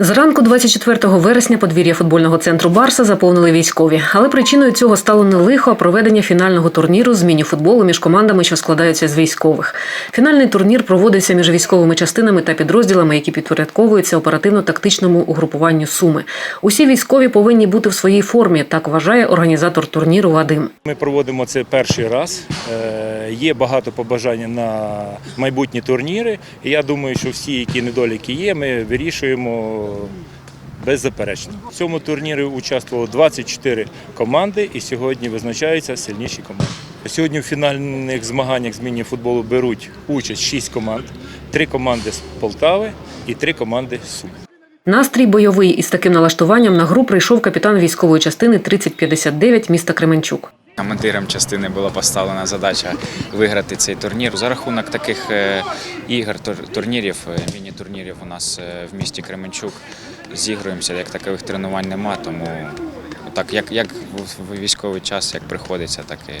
Зранку 24 вересня подвір'я футбольного центру Барса заповнили військові, але причиною цього стало не лихо, а проведення фінального турніру з міні-футболу між командами, що складаються з військових. Фінальний турнір проводився між військовими частинами та підрозділами, які підпорядковуються оперативно-тактичному угрупуванню Суми. Усі військові повинні бути в своїй формі, так вважає організатор турніру Вадим. Ми проводимо це перший раз. Е, Є багато побажань на майбутні турніри. Я думаю, що всі, які недоліки є, ми вирішуємо беззаперечно. В цьому турнірі участвувало 24 команди, і сьогодні визначаються сильніші команди. Сьогодні в фінальних змаганнях з міні-футболу беруть участь 6 команд, 3 команди з Полтави і 3 команди з Сум. Настрій бойовий із таким налаштуванням на гру прийшов капітан військової частини 3059 міста Кременчук. Командирам частини була поставлена задача виграти цей турнір. За рахунок таких е, ігор, турнірів, е, міні-турнірів у нас е, в місті Кременчук зігруємося, як такових тренувань нема, тому так як, як в- в військовий час, як приходиться, так і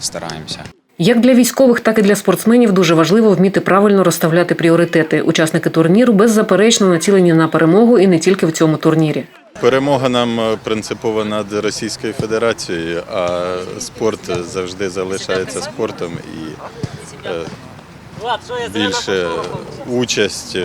стараємося. Як для військових, так і для спортсменів дуже важливо вміти правильно розставляти пріоритети. Учасники турніру беззаперечно націлені на перемогу і не тільки в цьому турнірі. Перемога нам е, принципова над Російською Федерацією, а спорт завжди залишається спортом і е, більше участь.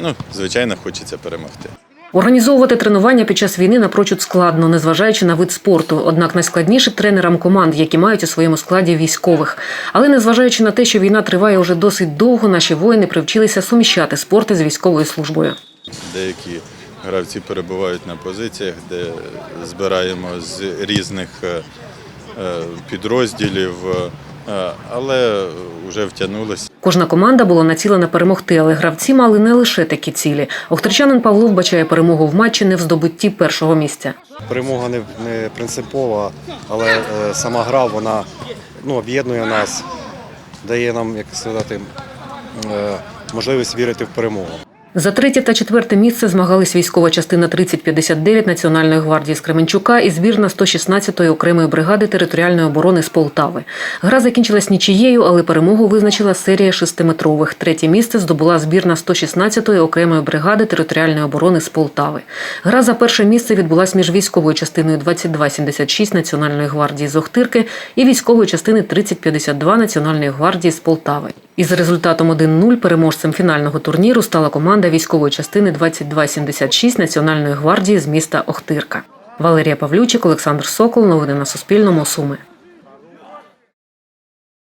Ну, звичайно, хочеться перемогти. Організовувати тренування під час війни напрочуд складно, незважаючи на вид спорту. Однак найскладніше тренерам команд, які мають у своєму складі військових. Але незважаючи на те, що війна триває уже досить довго, наші воїни привчилися суміщати спорти з військовою службою. Деякі гравці перебувають на позиціях, де збираємо з різних е, е, підрозділів, е, але вже втягнулися. Кожна команда була націлена перемогти, але гравці мали не лише такі цілі. Охтирчанин Павло вбачає перемогу в матчі не в здобутті першого місця. Перемога не, не принципова, але е, сама гра вона ну, об'єднує нас, дає нам, як сказати, е, можливість вірити в перемогу. За третє та четверте місце змагались військова частина 3059 Національної гвардії з Кременчука і збірна 116-ї окремої бригади територіальної оборони з Полтави. Гра закінчилась нічією, але перемогу визначила серія шестиметрових. Третє місце здобула збірна 116-ї окремої бригади територіальної оборони з Полтави. Гра за перше місце відбулась між військовою частиною 2276 Національної гвардії з Охтирки і військовою частини 3052 Національної гвардії з Полтави. Із результатом 1-0 переможцем фінального турніру стала команда військової частини 2276 Національної гвардії з міста Охтирка. Валерія Павлючик, Олександр Сокол. Новини на Суспільному. Суми.